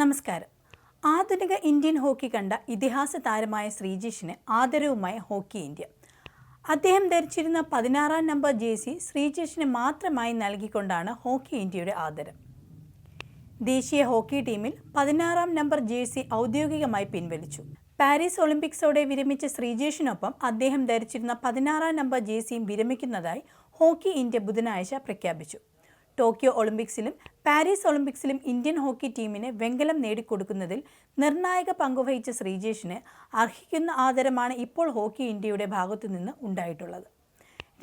നമസ്കാരം. ആധുനിക Indian hockey കണ്ട ഇതിഹാസ താരമായ ശ്രീജിഷിന് ആദരവുമായി ഹോക്കി ഇന്ത്യ. അദ്ദേഹം ധരിച്ചിരുന്ന പതിനാറാം നമ്പർ ജേഴ്സി ശ്രീജിഷിന് മാത്രമായി നൽകിക്കൊണ്ടാണ് ഹോക്കി ഇന്ത്യയുടെ ആദരം. ദേശീയ ഹോക്കി ടീമിൽ പതിനാറാം നമ്പർ ജേഴ്സി ഔദ്യോഗികമായി പിൻവലിച്ചു. പാരീസ് ഒളിമ്പിക്സോടെ വിരമിച്ച ശ്രീജേഷിനൊപ്പം അദ്ദേഹം ധരിച്ചിരുന്ന പതിനാറാം നമ്പർ ജേഴ്സിയും വിരമിക്കുന്നതായി ഹോക്കി ഇന്ത്യ ബുധനാഴ്ച പ്രഖ്യാപിച്ചു. ടോക്കിയോ ഒളിമ്പിക്സിലും പാരീസ് ഒളിമ്പിക്സിലും ഇന്ത്യൻ ഹോക്കി ടീമിന് വെങ്കലം നേടിക്കൊടുക്കുന്നതിൽ നിർണായക പങ്കുവഹിച്ച ശ്രീജേഷിന് അർഹിക്കുന്ന ആദരമാണ് ഇപ്പോൾ ഹോക്കി ഇന്ത്യയുടെ ഭാഗത്തുനിന്ന് ഉണ്ടായിട്ടുള്ളത്.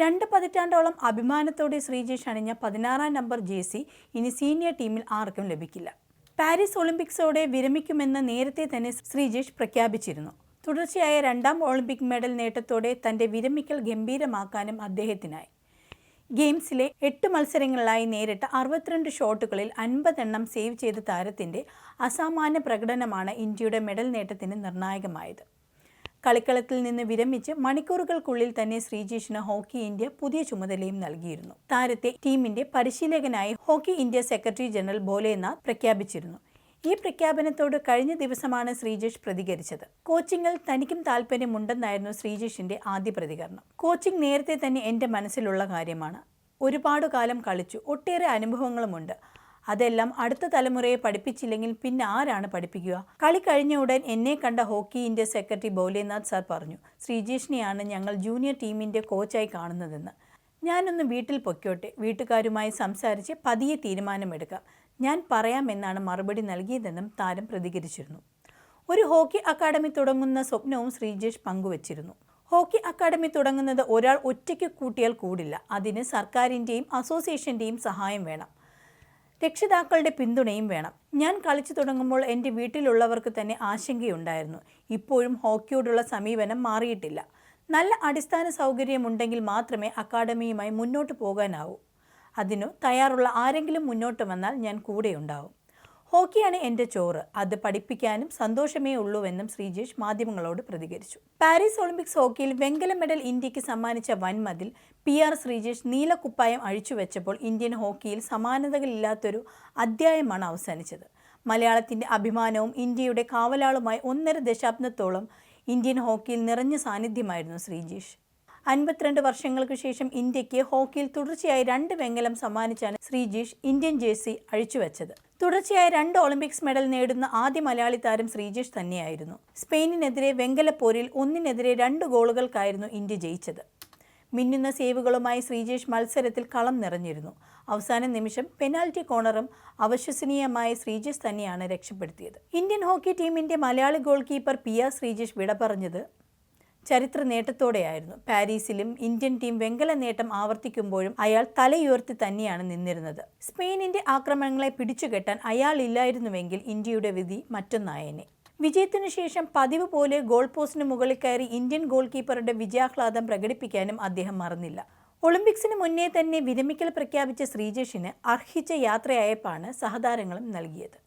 രണ്ട് പതിറ്റാണ്ടോളം അഭിമാനത്തോടെ ശ്രീജേഷ് അണിഞ്ഞ പതിനാറാം നമ്പർ ജേഴ്സി ഇനി സീനിയർ ടീമിൽ ആർക്കും ലഭിക്കില്ല. പാരീസ് ഒളിമ്പിക്സോടെ വിരമിക്കുമെന്ന് നേരത്തെ തന്നെ ശ്രീജേഷ് പ്രഖ്യാപിച്ചിരുന്നു. തുടർച്ചയായ രണ്ടാം ഒളിമ്പിക് മെഡൽ നേട്ടത്തോടെ തന്റെ വിരമിക്കൽ ഗംഭീരമാക്കാനും അദ്ദേഹത്തിനായി. ഗെയിംസിലെ എട്ട് മത്സരങ്ങളിലായി നേരിട്ട അറുപത്തിരണ്ട് ഷോട്ടുകളിൽ അൻപതെണ്ണം സേവ് ചെയ്ത താരത്തിന്റെ അസാമാന്യ പ്രകടനമാണ് ഇന്ത്യയുടെ മെഡൽ നേട്ടത്തിന് നിർണായകമായത്. കളിക്കളത്തിൽ നിന്ന് വിരമിച്ച് മണിക്കൂറുകൾക്കുള്ളിൽ തന്നെ ശ്രീജേഷിന് ഹോക്കി ഇന്ത്യ പുതിയ ചുമതലയും നൽകിയിരുന്നു. താരത്തെ ടീമിന്റെ പരിശീലകനായി hockey India secretary general Bholenath പ്രഖ്യാപിച്ചിരുന്നു. ഈ പ്രഖ്യാപനത്തോട് കഴിഞ്ഞ ദിവസമാണ് ശ്രീജേഷ് പ്രതികരിച്ചത്. കോച്ചിങ്ങിൽ തനിക്കും താല്പര്യമുണ്ടെന്നായിരുന്നു ശ്രീജേഷിന്റെ ആദ്യ പ്രതികരണം. കോച്ചിങ് നേരത്തെ തന്നെ എന്റെ മനസ്സിലുള്ള കാര്യമാണ്. ഒരുപാട് കാലം കളിച്ചു. ഒട്ടേറെ അനുഭവങ്ങളുമുണ്ട്. അതെല്ലാം അടുത്ത തലമുറയെ പഠിപ്പിച്ചില്ലെങ്കിൽ പിന്നെ ആരാണ് പഠിപ്പിക്കുക? കളി കഴിഞ്ഞ ഉടൻ എന്നെ കണ്ട hockey India secretary Bholenath sir പറഞ്ഞു ശ്രീജേഷിനെയാണ് ഞങ്ങൾ ജൂനിയർ ടീമിന്റെ കോച്ചായി കാണുന്നതെന്ന്. ഞാനൊന്ന് വീട്ടിൽ പൊക്കോട്ടെ വീട്ടുകാരുമായി സംസാരിച്ച് പതിയെ തീരുമാനമെടുക്കാം. ഞാൻ പറയാമെന്നാണ് മറുപടി നൽകിയതെന്നും താരം പ്രതികരിച്ചിരുന്നു. ഒരു ഹോക്കി അക്കാദമി തുടങ്ങുന്ന സ്വപ്നവും ശ്രീജേഷ് പങ്കുവച്ചിരുന്നു. ഹോക്കി അക്കാദമി തുടങ്ങുന്നത് ഒരാൾ ഒറ്റയ്ക്ക് കൂട്ടിയാൽ കൂടില്ല. അതിന് സർക്കാരിന്റെയും അസോസിയേഷന്റെയും സഹായം വേണം. രക്ഷിതാക്കളുടെ പിന്തുണയും വേണം. ഞാൻ കളിച്ചു തുടങ്ങുമ്പോൾ എന്റെ വീട്ടിലുള്ളവർക്ക് തന്നെ ആശങ്കയുണ്ടായിരുന്നു. ഇപ്പോഴും ഹോക്കിയോടുള്ള സമീപനം മാറിയിട്ടില്ല. നല്ല അടിസ്ഥാന സൗകര്യമുണ്ടെങ്കിൽ മാത്രമേ അക്കാഡമിയുമായി മുന്നോട്ട് പോകാനാവൂ. അതിനു തയ്യാറുള്ള ആരെങ്കിലും മുന്നോട്ട് വന്നാൽ ഞാൻ കൂടെയുണ്ടാവും ഹോക്കിയാണ് എന്റെ ചോറ്. അത് പഠിപ്പിക്കാനും സന്തോഷമേ ഉള്ളൂവെന്നും ശ്രീജേഷ് മാധ്യമങ്ങളോട് പ്രതികരിച്ചു. പാരീസ് ഒളിമ്പിക്സ് ഹോക്കിയിൽ വെങ്കല മെഡൽ ഇന്ത്യയ്ക്ക് സമ്മാനിച്ച വൻമതിൽ പി ആർ ശ്രീജേഷ് നീലക്കുപ്പായം അഴിച്ചുവെച്ചപ്പോൾ ഇന്ത്യൻ ഹോക്കിയിൽ സമാനതകളില്ലാത്തൊരു അധ്യായമാണ് അവസാനിച്ചത്. മലയാളത്തിന്റെ അഭിമാനവും ഇന്ത്യയുടെ കാവലാളുമായി ഒന്നര ദശാബ്ദത്തോളം ഇന്ത്യൻ ഹോക്കിയിൽ നിറഞ്ഞ സാന്നിധ്യമായിരുന്നു ശ്രീജേഷ്. അൻപത്തിരണ്ട് വർഷങ്ങൾക്ക് ശേഷം ഇന്ത്യയ്ക്ക് ഹോക്കിയിൽ തുടർച്ചയായി രണ്ട് വെങ്കലം സമ്മാനിച്ചാണ് ശ്രീജീഷ് ഇന്ത്യൻ ജേഴ്സി അഴിച്ചുവെച്ചത് തുടർച്ചയായി രണ്ട് ഒളിമ്പിക്സ് മെഡൽ നേടുന്ന ആദ്യ മലയാളി താരം ശ്രീജേഷ് തന്നെയായിരുന്നു. സ്പെയിനിനെതിരെ വെങ്കല പോരിൽ ഒന്നിനെതിരെ രണ്ട് ഗോളുകൾക്കായിരുന്നു ഇന്ത്യ ജയിച്ചത്. മിന്നുന്ന സേവുകളുമായി ശ്രീജേഷ് മത്സരത്തിൽ കളം നിറഞ്ഞിരുന്നു. അവസാന നിമിഷം പെനാൽറ്റി കോർണറും അവിശ്വസനീയമായ ശ്രീജേഷ് തന്നെയാണ് രക്ഷപ്പെടുത്തിയത്. ഇന്ത്യൻ ഹോക്കി ടീമിന്റെ Malayali goalkeeper P R Sreejesh വിട പറഞ്ഞത് ചരിത്ര നേട്ടത്തോടെയായിരുന്നു. പാരീസിലും ഇന്ത്യൻ ടീം വെങ്കല നേട്ടം ആവർത്തിക്കുമ്പോഴും അയാൾ തലയുയർത്തി തന്നെയാണ് നിന്നിരുന്നത്. സ്പെയിനിന്റെ ആക്രമണങ്ങളെ പിടിച്ചുകെട്ടാൻ അയാൾ ഇല്ലായിരുന്നുവെങ്കിൽ ഇന്ത്യയുടെ വിധി മറ്റൊന്നായേനെ. വിജയത്തിനു ശേഷം പതിവ് പോലെ ഗോൾ പോസ്റ്റിന് മുകളിൽ കയറി ഇന്ത്യൻ ഗോൾ കീപ്പറുടെ വിജയാഹ്ലാദം പ്രകടിപ്പിക്കാനും അദ്ദേഹം മറന്നില്ല. ഒളിമ്പിക്സിന് മുന്നേ തന്നെ വിരമിക്കൽ പ്രഖ്യാപിച്ച ശ്രീജേഷിന് അർഹിച്ച യാത്രയയപ്പാണ് സഹതാരങ്ങളും നൽകിയത്.